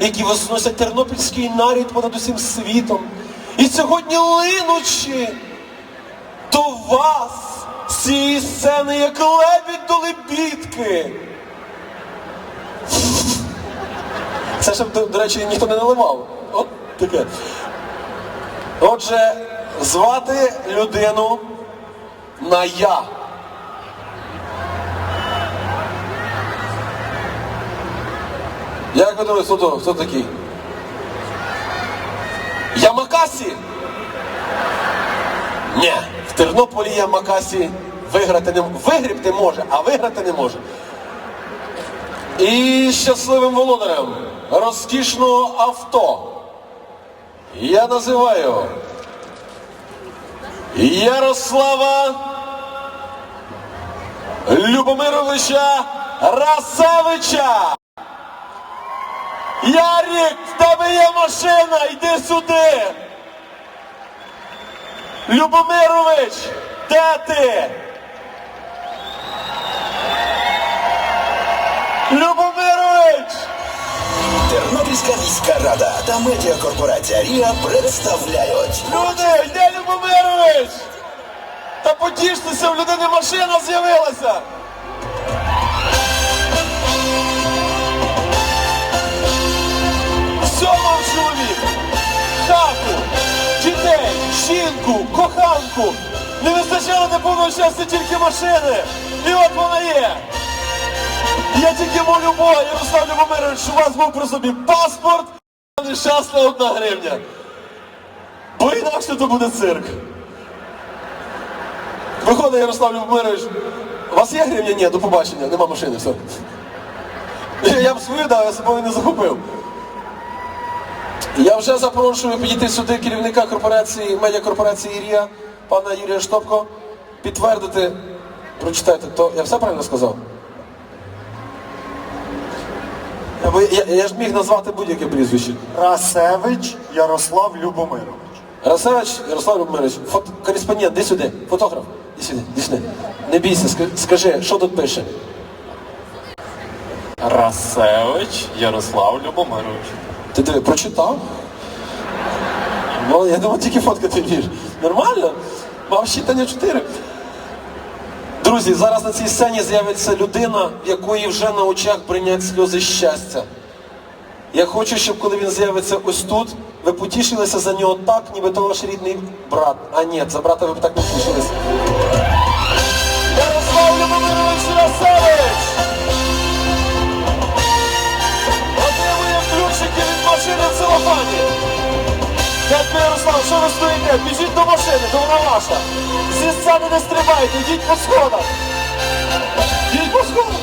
які возносять тернопільський нарід понад усім світом. І сьогодні линучи до вас з цієї сцени, як лебідь до лебідки. Це ще, до, до речі, ніхто не наливав. От таке. Отже, звати людину на я. Як ви думаєте, хто, хто такий? Ямакасі? Ні, в Тернополі Ямакасі виграти не м- вигрібти може, а виграти не може. І щасливим володарем розкішного авто я називаю Ярослава Любомировича Расевича. Ярік, в тебе є машина, йди сюди. Любомирович, де ти? Любомирович! Тернопільська міська рада та медіакорпорація Ріа представляють Люди, де Любомирович? Та потіштеся, в людини машина з'явилася. Коханку. Не вистачало неповного щастя тільки машини. І от вона є. Я тільки молю Бога, Ярослав Любомирович, щоб у вас був при собі паспорт, а нещасна одна гривня. Бо інакше то буде цирк. Виходить Ярослав Любомирович, у вас є гривня? Ні, до побачення, нема машини, все. Я б свою дав, я собою не захопив. Я вже запрошую підійти сюди керівника корпорації, медіакорпорації РІА, пана Юрія Штопко, підтвердити, прочитайте, то я все правильно сказав? Я, я, я ж міг назвати будь-яке прізвище. Расевич Ярослав Любомирович. Расевич, Ярослав Любомирович, фото, кореспондент, де сюди, фотограф, іди сюди, іди сюди. Не бійся, скажи, що тут пише? Расевич Ярослав Любомирович. Ти диви, прочитав? Я думав, тільки фоткати вмієш. Нормально? Мав щитання 4. Друзі, зараз на цій сцені з'явиться людина, в якої вже на очах бринять сльози щастя. Я хочу, щоб коли він з'явиться ось тут, ви потішилися за нього так, ніби то ваш рідний брат. А ні, за брата ви б так не тішилися. Ярослав Любомирович Расевич! Що ви стоїте? Біжіть до машини, то вона ваша. Зі сцени не стрибайте, йдіть по сходах. Йдіть по сходах.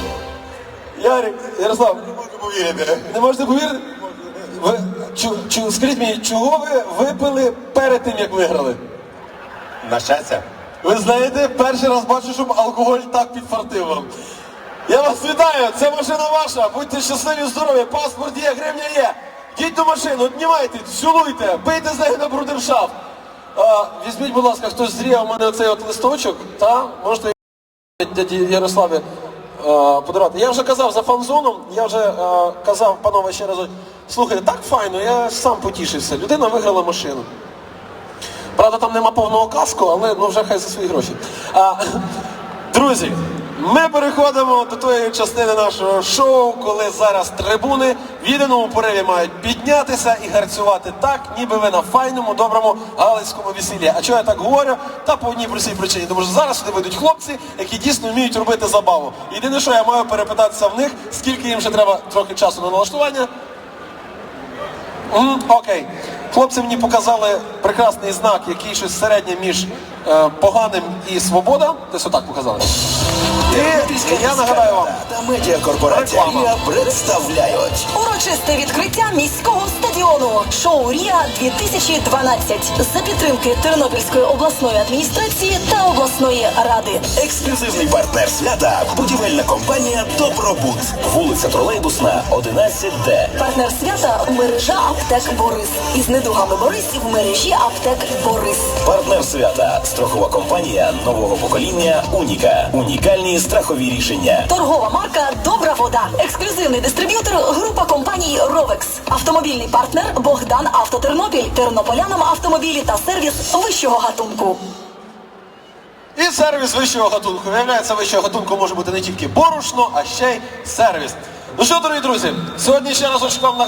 Ярик, Ярослав, Не можу повірити. не можете повірити? Ви, чу, чу, скажіть мені, чого ви випили перед тим, як виграли? На щастя. Ви знаєте, перший раз бачу, щоб алкоголь так підфартив вам. Я вас вітаю, це машина ваша, будьте щасливі, здорові, паспорт є, гривня є. Йдіть до машини, обнімайте, цілуйте, бийте з нею на брудершафт. А, візьміть, будь ласка, хтось зріє у мене оцей от листочок, та можете дяді Ярославі подарувати. Я вже казав за фан-зоном, я вже е, казав, панове, ще раз, слухайте, так файно, я сам потішився. Людина виграла машину. Правда, там нема повного каску, але ну вже хай за свої гроші. А, друзі, ми переходимо до тої частини нашого шоу, коли зараз трибуни в єдиному пориві мають піднятися і гарцювати так, ніби ви на файному, доброму галицькому весіллі. А чого я так говорю? Та по одній простій причині. Тому що зараз сюди вийдуть хлопці, які дійсно вміють робити забаву. Єдине, що я маю перепитатися в них, скільки їм ще треба трохи часу на налаштування. М, Окей. Хлопці мені показали прекрасний знак, який щось середнє між е, поганим і свобода. Десь отак показали. І я нагадаю вам. та медіакорпорація Реклама. Представляють Урочисте відкриття міського стадіону шоу Ріа 2012 за підтримки Тернопільської обласної адміністрації та обласної ради. ексклюзивний партнер свята, будівельна компанія Добробут, вулиця Тролейбусна, 11Д. Партнер свята Мережа аптек Борис. Із недугами Борис в мережі аптек Борис. Партнер свята. Страхова компанія нового покоління Уніка. Унікальні страхові рішення. Торгова марка Добра вода. Ексклюзивний дистриб'ютор група компаній Ровекс. Автомобільний партнер Богдан Автотернопіль. Тернополянам автомобілі та сервіс вищого гатунку. І сервіс вищого гатунку. Виявляється, вищого гатунку може бути не тільки борошно, а ще й сервіс. Ну що, дорогі друзі, сьогодні ще разочок вам нагадаю.